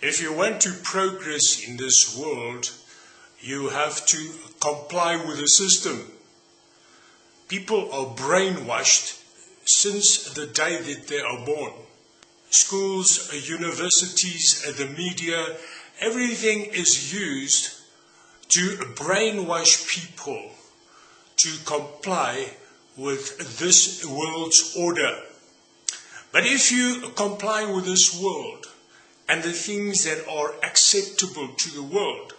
If you want to progress in this world, you have to comply with the system. People are brainwashed since the day that they are born. Schools, universities, the media, everything is used to brainwash people to comply with this world's order. But if you comply with this world and the things that are acceptable to the world,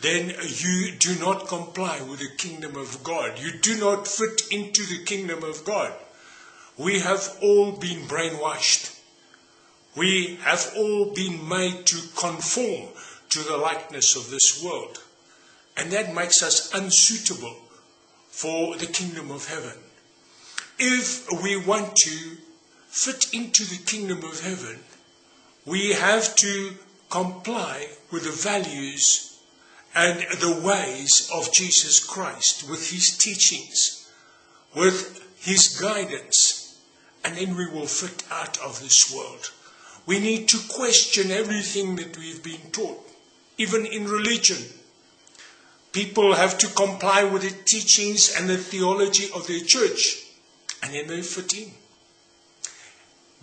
then you do not comply with the kingdom of God. You do not fit into the kingdom of God. We have all been brainwashed. We have all been made to conform to the likeness of this world. And that makes us unsuitable for the kingdom of heaven. If we want to fit into the kingdom of heaven, we have to comply with the values and the ways of Jesus Christ, with his teachings, with his guidance, and then we will fit out of this world. We need to question everything that we've been taught, even in religion. People have to comply with the teachings and the theology of their church, and then they fit in.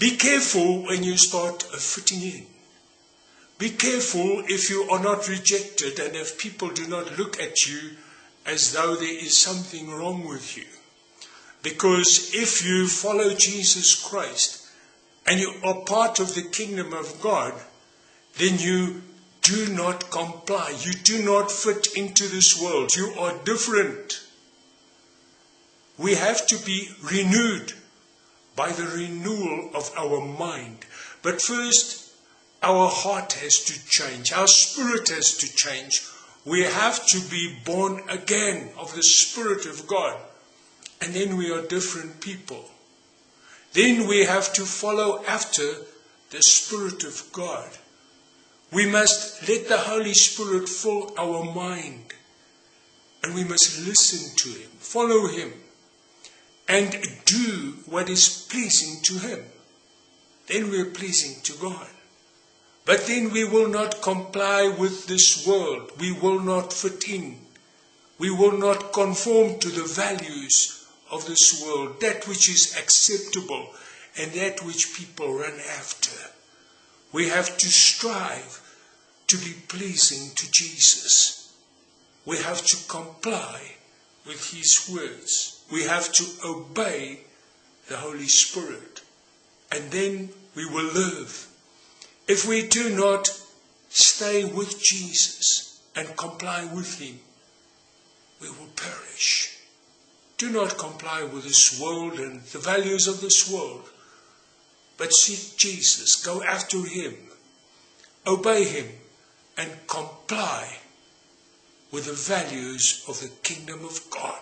Be careful when you start fitting in. Be careful if you are not rejected and if people do not look at you as though there is something wrong with you. Because if you follow Jesus Christ and you are part of the kingdom of God, then you do not comply. You do not fit into this world. You are different. We have to be renewed by the renewal of our mind. But first, our heart has to change. Our spirit has to change. We have to be born again of the Spirit of God. And then we are different people. Then we have to follow after the Spirit of God. We must let the Holy Spirit fill our mind. And we must listen to Him, follow Him and do what is pleasing to Him, then we are pleasing to God. But then we will not comply with this world. We will not fit in. We will not conform to the values of this world, that which is acceptable and that which people run after. We have to strive to be pleasing to Jesus. We have to comply with His words we have to obey the Holy Spirit. And then we will live. If we do not stay with Jesus and comply with Him, we will perish. Do not comply with this world and the values of this world, but seek Jesus, go after Him, obey Him, and comply with the values of the kingdom of God.